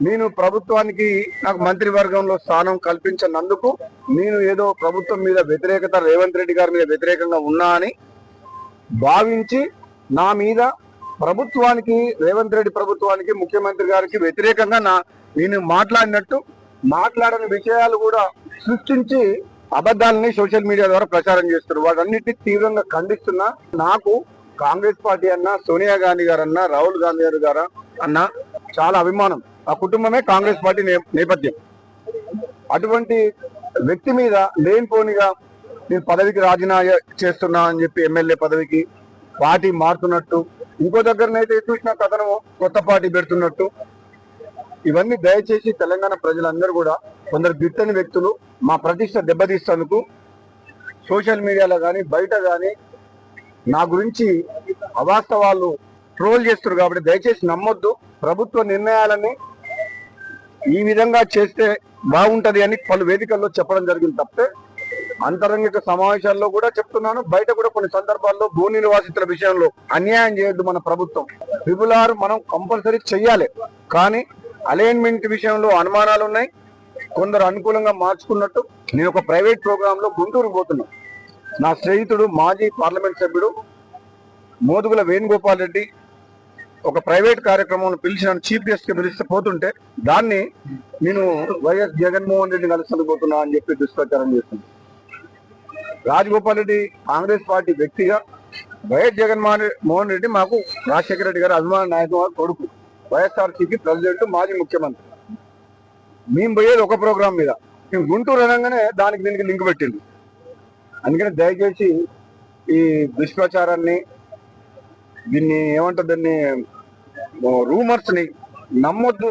నేను ప్రభుత్వానికి నాకు మంత్రివర్గంలో స్థానం కల్పించినందుకు నేను ఏదో ప్రభుత్వం మీద వ్యతిరేకత రేవంత్ రెడ్డి గారి మీద వ్యతిరేకంగా ఉన్నా అని భావించి నా మీద ప్రభుత్వానికి రేవంత్ రెడ్డి ప్రభుత్వానికి ముఖ్యమంత్రి గారికి వ్యతిరేకంగా నా నేను మాట్లాడినట్టు మాట్లాడని విషయాలు కూడా సృష్టించి అబద్ధాలని సోషల్ మీడియా ద్వారా ప్రచారం చేస్తారు వాటన్నిటిని తీవ్రంగా ఖండిస్తున్నా నాకు కాంగ్రెస్ పార్టీ అన్న సోనియా గాంధీ గారు అన్న రాహుల్ గాంధీ గారు గారు అన్న చాలా అభిమానం. ఆ కుటుంబమే కాంగ్రెస్ పార్టీ నే- నేపథ్యం. అటువంటి వ్యక్తి మీద లేనిపోనిగా నేను పదవికి రాజీనామా చేస్తున్నా అని చెప్పి ఎమ్మెల్యే పదవికి పార్టీ మారుతున్నట్టు ఇంకో దగ్గరనైతే చూసిన కథను కొత్త పార్టీ పెడుతున్నట్టు. ఇవన్నీ దయచేసి తెలంగాణ ప్రజలందరూ కూడా కొందరు గిట్టని వ్యక్తులు మా ప్రతిష్ట దెబ్బతీస్తందుకు సోషల్ మీడియాలో కానీ బయట కానీ నా గురించి అవాస్తవాలు ట్రోల్ చేస్తున్నారు కాబట్టి దయచేసి నమ్మొద్దు. ప్రభుత్వ నిర్ణయాలని ఈ విధంగా చేస్తే బాగుంటది అని పలు వేదికల్లో చెప్పడం జరిగింది తప్పితే అంతరంగిక సమావేశాల్లో కూడా చెప్తున్నాను. బయట కూడా కొన్ని సందర్భాల్లో భూ నిర్వాసితుల విషయంలో అన్యాయం చేయొద్దు మన ప్రభుత్వం. ట్రిపుల్ ఆర్ మనం కంపల్సరీ చెయ్యాలి. కానీ అలైన్మెంట్ విషయంలో అనుమానాలు ఉన్నాయి. కొందరు అనుకూలంగా మార్చుకున్నట్టు నేను ఒక ప్రైవేట్ ప్రోగ్రామ్లో గుంటూరు పోతున్నా. నా స్నేహితుడు మాజీ పార్లమెంట్ సభ్యుడు మోదుగుల వేణుగోపాల్ రెడ్డి ఒక ప్రైవేట్ కార్యక్రమం పిలిచిన చీఫ్ గెస్ట్కి పిలిస్తే పోతుంటే దాన్ని నేను వైఎస్ జగన్మోహన్ రెడ్డి కలిసి పోతున్నా అని చెప్పి దుష్ప్రచారం చేస్తుంది. రాజగోపాల్ రెడ్డి కాంగ్రెస్ పార్టీ వ్యక్తిగా వైఎస్ జగన్మోహన్ మోహన్ రెడ్డి మాకు రాజశేఖర రెడ్డి గారు అభిమాన నాయకుడు కొడుకు. వైఎస్ఆర్సీకి ప్రెసిడెంట్ మాజీ ముఖ్యమంత్రి. మేము పోయేది ఒక ప్రోగ్రామ్ మీద. మేము గుంటూరు అనగానే దానికి దీనికి లింక్ పెట్టింది అందుకని దయచేసి ఈ దుష్ప్రచారాన్ని దీన్ని ఏమంటారు? దీన్ని రూమర్స్ని నమ్మొద్దు